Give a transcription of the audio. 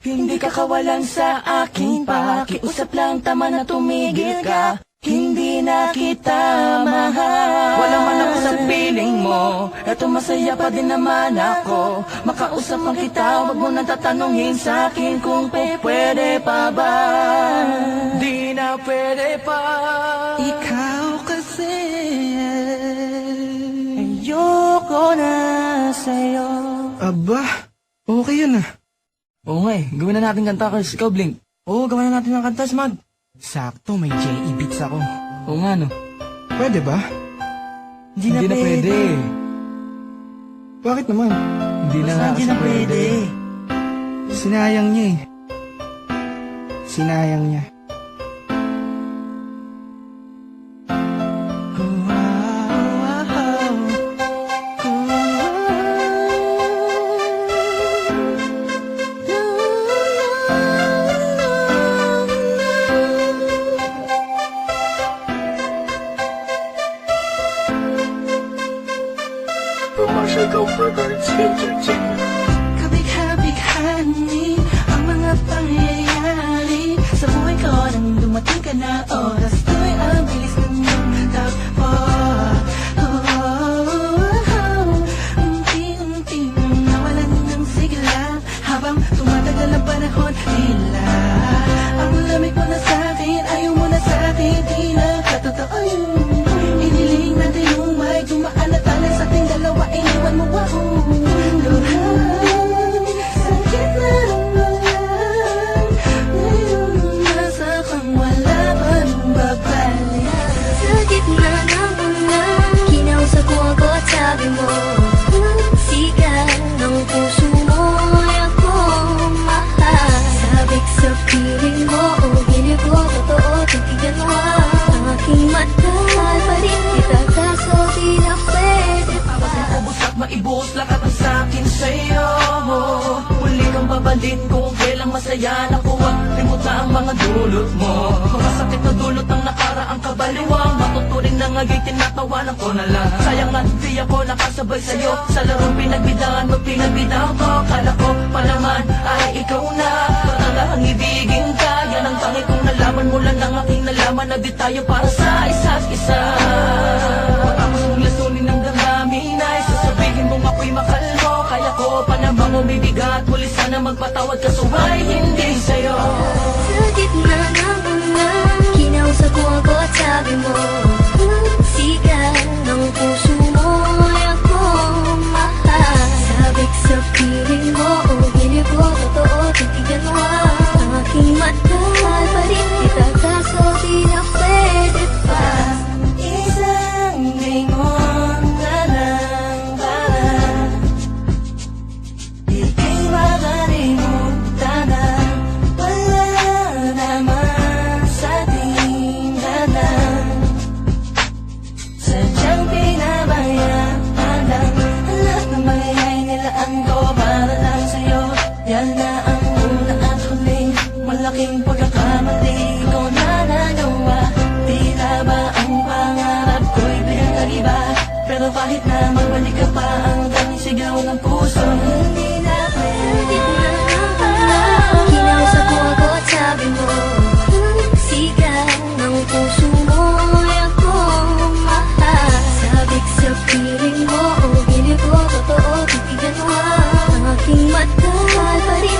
Hindi ka kawalan sa aking pakiusap lang tama na tumigil ka. Hindi na kita mahal. Wala man ako sa piling mo. Eto masaya pa din naman ako. Makausap ang kita Huwag mo nang tatanungin sa akin Kung pe- pwede pa ba. Di na pwede pa. Ikaw kasi Ayoko na sa'yo. Aba, okay yun ah. Oo nga eh, gawin na natin kanta Kars. Ikaw, Blink. Oo, gawa na natin ng kanta, Smag. Sakto, may J.E. beats ako. Oo nga no. Pwede ba? Hindi na, pwede. Bakit naman? Hindi na nga kasi pwede. Sinayang niya eh. Sinayang niya. birds, and steaks are. Maibuhos lahat ng sakin sa'yo. Muli kang babalik kung kailang masaya Nakuha, limot na ang mga dulot mo. Mga sakit na dulot ng nakaraang Matuturing na ngagay, tinatawanan ko na lang. Sayang nga, di ako nakasabay sa'yo. Sa larong pinagbidahan mo, pinagbidahan ko. Kala ko pa ay ikaw na. Patangahang ibigin ka. Yan ang tangi kong nalaman. Mula ng aking nalaman Na di tayo para sa isa't isa. Matapos mong lasunin ng damdamin ay Sasabihin mong ako'y mahal mo Kaya ko pa namang umibigat. Muli sana magpatawad ka suway hindi sa'yo. Sa gitna mga Kinausap mo ako at sabi mo Sigal ng puso aking pagkakamali Ikaw na nagawa. Tila ba ang pangarap ko'y pinag-iba Pero kahit na magbalik ka pa Ang daming sigaw ng puso. Hindi na pwede na Kinausap mo ako at sabi mo Sigaw ng puso mo Ay ako mahal. Sabik sa piling mo Ang bilib ko, totoo, titigan mo. Ang aking mata pa rin